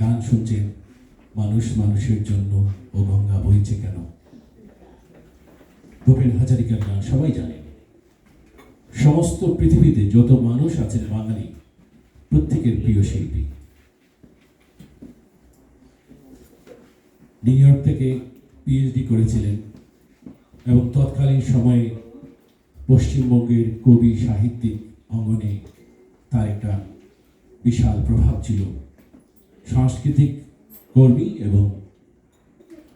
গান শুনছেন মানুষ মানুষের জন্য ও গঙ্গা বইছে কেন? ভূপেন হাজারিকার গান সবাই জানেন সমস্ত পৃথিবীতে যত মানুষ আছেন বাঙালি, প্রত্যেকের প্রিয় শিল্পী। নিউ ইয়র্ক থেকে পিএইচডি করেছিলেন এবং তৎকালীন সময়ে পশ্চিমবঙ্গের কবি, সাহিত্যিক অঙ্গনে তার একটা বিশাল প্রভাব ছিল। সাংস্কৃতিক কর্মী এবং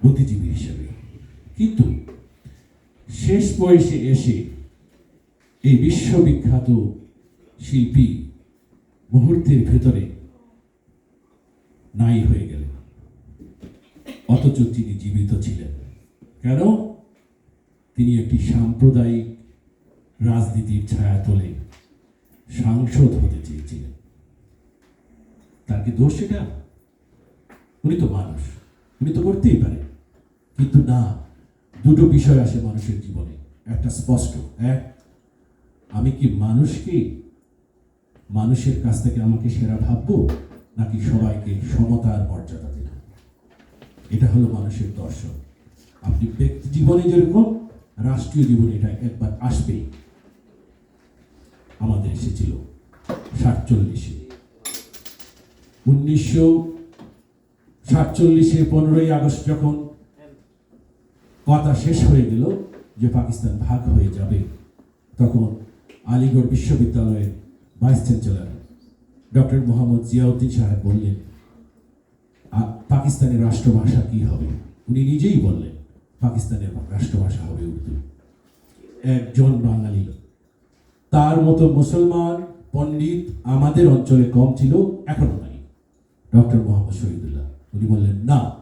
বুদ্ধিজীবী হিসেবে। কিন্তু শেষ বয়সে এসে এই বিশ্ববিখ্যাত শিল্পী মুহূর্তের ভেতরে নাই হয়ে গেলেন। অথচ তিনি জীবিত ছিলেন। কেন? তিনি একটি সাম্প্রদায়িক রাজনীতির ছায়া তোলে সাংসদ হতে চেয়েছিলেন। তার কি দোষ সেটা উনি তো মানুষ, উনি তো করতেই পারে। কিন্তু না, দুটো বিষয় আসে মানুষের জীবনে। একটা স্পষ্ট, এক, আমি কি মানুষকে, মানুষের কাছ থেকে আমাকে সেরা ভাববো, নাকি সবাইকে সমতার মর্যাদা দেব? এটা হলো মানুষের দর্শন। আপনি ব্যক্তি জীবনে যেরকম, রাষ্ট্রীয় জীবনে এটা একবার আসবেই। আমাদের এসেছিল সাতচল্লিশে। উনিশশো সাতচল্লিশে পনেরোই আগস্ট যখন কথা শেষ হয়ে গেল যে পাকিস্তান ভাগ হয়ে যাবে, তখন আলিগড় বিশ্ববিদ্যালয়ের vice chancellor doctor Mohammad Ziauddin সাহেব বললেন, "আ- পাকিস্তানের রাষ্ট্রভাষা কি হবে? উনি নিজেই বললেন, পাকিস্তানের রাষ্ট্রভাষা হবে উর্দু। একজন বাঙালি তার মতো মুসলমান, পণ্ডিত আমাদের অঞ্চলে কম ছিল এখনও নাই। ডক্টর মোহাম্মদ শহীদুল্লাহ। উনি বললেন, না,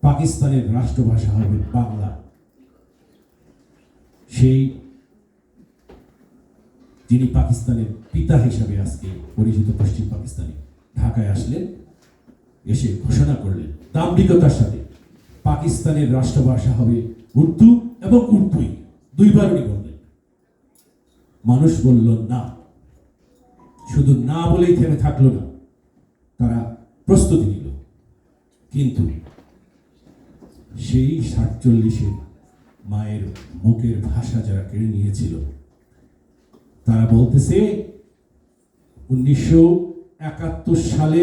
পাকিস্তানের রাষ্ট্রভাষা হবে বাংলা। সেই যিনি পাকিস্তানের পিতা হিসাবে আজকে পরিচিত পশ্চিম পাকিস্তানি ঢাকায় আসলেন, এসে ঘোষণা করলেন, দাম্ভিকতার সাথে, পাকিস্তানের রাষ্ট্রভাষা হবে উর্দু এবং উর্দুই। দুইবার উনি বললেন। মানুষ বলল, না। শুধু না বলেই থেমে থাকল না। তারা প্রস্তুতি নিল। কিন্তু সেই সাতচল্লিশে মায়ের মুখের ভাষা যারা কেড়ে নিয়েছিল, তারা বলতেছে, উনিশশো একাত্তর সালে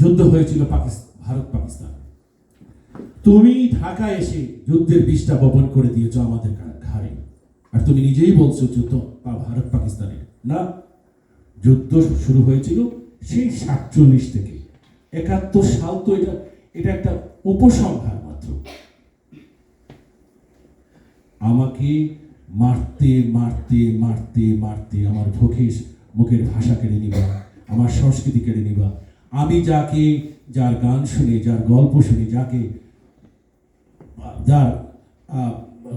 যুদ্ধ হয়েছিল পাকিস্তান ভারত পাকিস্তান। তুমি ঢাকায় এসে যুদ্ধের বিষটা বপন করে দিয়েছ আমাদের ঘাড়ে। আর তুমি নিজেই বলছো যুদ্ধ ভারত, পাকিস্তানের। না, যুদ্ধ শুরু হয়েছিল সেই সাতচল্লিশ থেকে। একাত্তর সাল তো এটা এটা একটা উপসংহার মাত্র। আমাকে মারতে মারতে মারতে মারতে আমার মুখে মুখের ভাষা কেড়ে নিবা, আমার সংস্কৃতি কেড়ে নিবা। আমি যাকে, যার গান শুনে, যার গল্প শুনে, যাকে, যার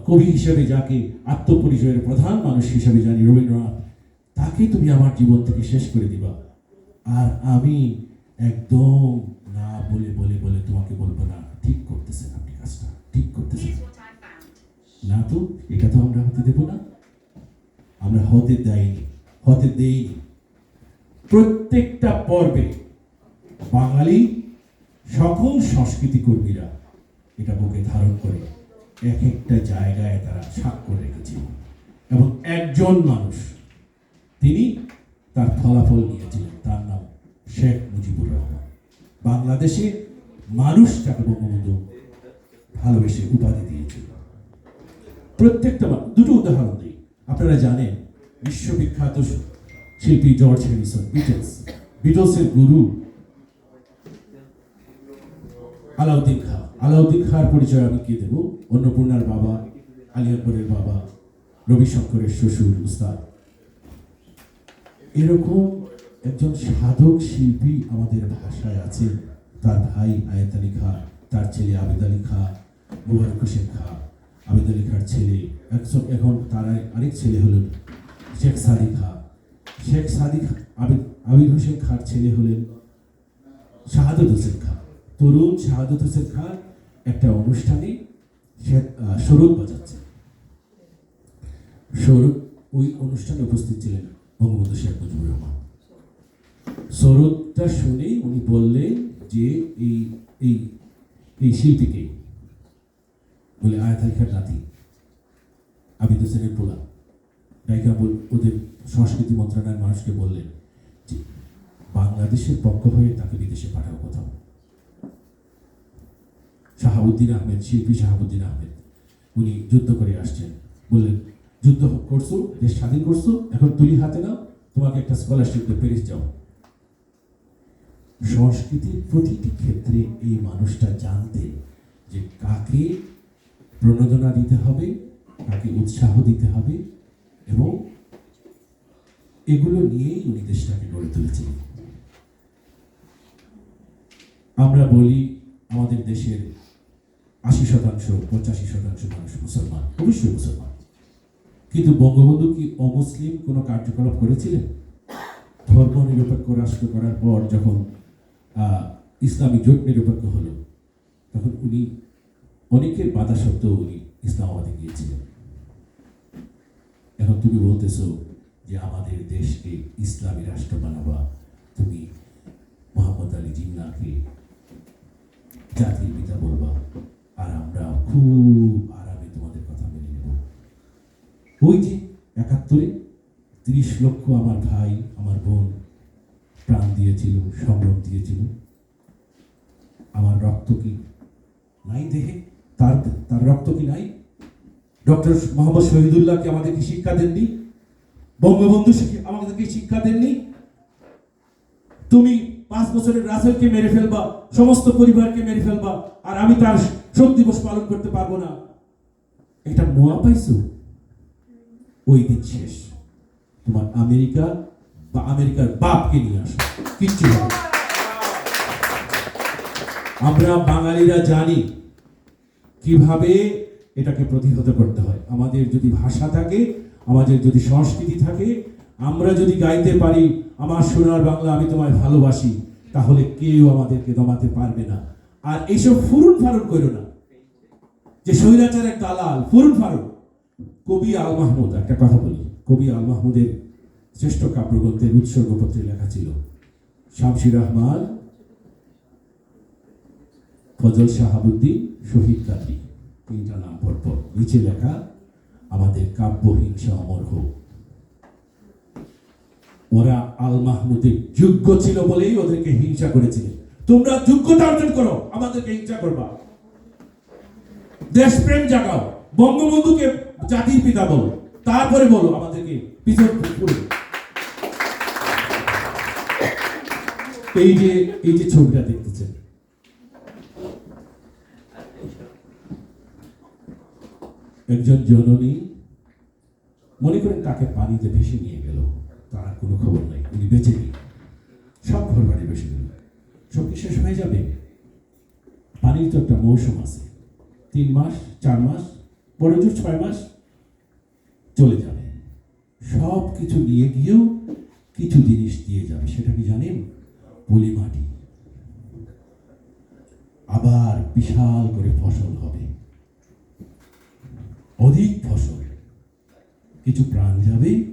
কবি হিসেবে যাকে আত্মপরিচয়ের প্রধান মানুষ হিসেবে জানি রবীন্দ্রনাথ, তাকে তুমি আমার জীবন থেকে শেষ করে দিবা। আর আমি একদম না বলে বলে বলে তোমাকে বলব না। ঠিক করতেছেন আপনি কাজটা ঠিক করতেছেন. না তো এটা তো আমরা হতে দেব না। আমরা হতে দেয়নি হতে দেইনি। প্রত্যেকটা পর্বে বাঙালি সকল সংস্কৃতি কর্মীরা এটা বুকে ধারণ করে এক একটা জায়গায় তারা স্বাক্ষর রেখেছিল। এবং একজন মানুষ তিনি তার ফলাফল নিয়েছিলেন। তার নাম শেখ মুজিবুর রহমান। বাংলাদেশে মানুষ তাকে বঙ্গবন্ধু ভালোবেসে উপাধি দিয়েছিল। প্রত্যেকটা দুটো উদাহরণ দিই। আপনারা জানেন, বিশ্ববিখ্যাত শিল্পী জর্জ হ্যারিসন, বিটলস। বিটলসের গুরু আলাউদ্দিন খাঁ। আলাউদ্দিন খাঁর পরিচয় আমি কে দেব? অন্নপূর্ণার বাবা, আলী আকবরের বাবা, রবিশঙ্করের শ্বশুর, উস্তাদ। এরকম একজন সাধক শিল্পী আমাদের ভাষায় আছে তার ভাই আয়াত আলী খাঁ তার ছেলে আবেদ আলী খাঁ মুবারক হোসেন খাঁ আবেদ আলী খাঁর ছেলে একজন এখন তার আরেক ছেলে হলেন শেখ সাদি খাঁ। শেখ সাদি খা আবিদ আবির হোসেন খাঁর ছেলে হলেন শাহাদত হোসেন খাঁ। তরুণ শাহাদত হোসেন খাঁ একটা অনুষ্ঠানে সে- আহ, সরোদ বাজাচ্ছে। সরোদ ওই অনুষ্ঠানে উপস্থিত ছিলেন। বঙ্গবন্ধু শেখ মুজিবুর রহমান সরদটা শুনে উনি বললেন যে এই এই এই শিল্পীকে বলে আয়াত আলী খান নাতি আবিদ হোসেনের পোলা। নায়িকা ওদের সংস্কৃতি মন্ত্রণালয়ের মানুষকে বললেন যে বাংলাদেশের পক্ষ হয়ে তাকে বিদেশে পাঠাও কোথাও। শাহাবুদ্দিন আহমেদ, শিল্পী শাহাবুদ্দিন আহমেদ, উনি যুদ্ধ করে আসছেন। বললেন যুদ্ধ করছ, দেশ স্বাধীন করছ, এখন তুলি হাতে নাও, তোমাকে একটা স্কলারশিপ দিয়ে প্যারিস যাও। সংস্কৃতির প্রতিটি ক্ষেত্রে এই মানুষটা জানতেন যে কাকে প্রণোদনা দিতে হবে, কাকে উৎসাহ দিতে হবে, এবং এগুলো নিয়েই উনি দেশটাকে গড়ে তুলেছেন। আমরা বলি আমাদের দেশের আশি শতাংশ, পঁচাশি শতাংশ মানুষ মুসলমান, অবশ্যই মুসলমান। কিন্তু বঙ্গবন্ধু কি অমুসলিম কোনো কার্যকলাপ করেছিলেন? ধর্ম নিরপেক্ষ রাষ্ট্র করার পর যখন ইসলামী জোট নিরপেক্ষ হলো, তখন উনি অনেকের বাধা সত্ত্বেও উনি ইসলামাবাদে গিয়েছিলেন। এখন তুমি বলতেছো যে আমাদের দেশকে ইসলামী রাষ্ট্র বানাবা, তুমি মোহাম্মদ আলী জিন্নাকে জাতির পিতা বলবা, আর আমরা খুব আরামে তোমাদের কথা মেনে নেব ওই যে একাত্তরে তিরিশ লক্ষ আমার ভাই, আমার বোন প্রাণ দিয়েছিল, সম্ভ্রম দিয়েছিল। আমার রক্ত কি নাই দেহে? তার তার রক্ত কি নাই? ডক্টর মোহাম্মদ শহীদুল্লাহ কি আমাদেরকে শিক্ষা দেননি? বঙ্গবন্ধু আমাদেরকে শিক্ষা দেননি? তুমি পাঁচ বছরের রাসেলকে মেরে ফেলবা, সমস্ত পরিবারকে মেরে ফেলবা, আর আমি তার শোক দিবস পালন করতে পারব না। এটা মোয়া পাইছো? ওই দিন শেষ। তোমার আমেরিকা বা আমেরিকার বাপকে নিয়ে আসো। কিচ্ছু আমরা বাঙালিরা জানি কীভাবে এটাকে প্রতিহত করতে হয়। আমাদের যদি ভাষা থাকে, আমাদের যদি সংস্কৃতি থাকে, আমরা যদি গাইতে পারি, আমার সোনার বাংলা আমি তোমায় ভালোবাসি, তাহলে কেউ আমাদেরকে দমাতে পারবে না। আর এইসব ফুরুন ফারুন করো না। যে স্বৈরাচারের দালাল ফুরুন ফারুন কবি আল মাহমুদ, একটা কথা বলি। কবি আল মাহমুদের শ্রেষ্ঠ কাব্যগ্রন্থের উৎসর্গপত্রে লেখা ছিল শামসির রহমান, ফজল শাহাবুদ্দিন, শহীদ কাদরি তিনটা নাম পরপর নিচে লেখা, আমাদের কাব্য হিংসা অমর হোক। ওরা আল মাহমুদের যোগ্য ছিল বলেই ওদেরকে হিংসা করেছিল তোমরা যোগ্যতা অর্জন করো, আমাদেরকে হিংসা করবা। দেশপ্রেম জাগাও, বঙ্গবন্ধুকে জাতির পিতা বলো, তারপরে বলো আমাদেরকে পিছন এই যে এই যে ছবিটা দেখতেছেন। একজন জননী, মনে করেন তাকে পানিতে ভেসে নিয়ে গেল, তার কোনো খবর নাই, উনি বেঁচে নেই। সব ঘর বাড়ি ভেসে গেল। সব শেষ হয়ে যাবে? পানির তো একটা মৌসুম আছে। তিন মাস, চার মাস বড় ছয় মাস চলে যাবে। সব কিছু নিয়ে গিয়েও কিছু জিনিস দিয়ে যাবে। সেটা কি জানেন? পলি মাটি। আবার বিশাল করে ফসল হবে। অধিক ফসল। কিছু প্রাণ যাবে,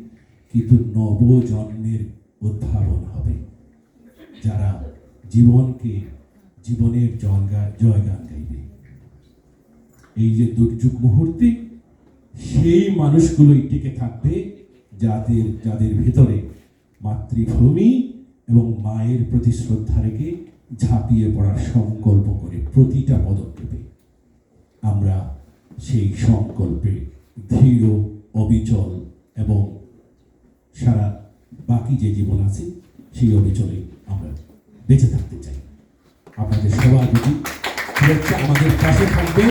কিন্তু নবজন্মের উদ্ভাবন হবে। যারা জীবনকে, জীবনের জয়গান গাইবে। এই যে দুর্যোগ মুহূর্তে, সেই মানুষগুলোই টিকে থাকবে যাদের যাদের ভেতরে মাতৃভূমি এবং মায়ের প্রতি শ্রদ্ধা রেখে ঝাঁপিয়ে পড়ার সংকল্প করে প্রতিটা পদক্ষেপে আমরা সেই সংকল্পে দৃঢ় অবিচল এবং সারা বাকি যে জীবন আছে, সেই অবিচলে আমরা বেঁচে থাকতে চাই। আপনাদের সবার প্রতি আমাদের পাশে থাকবে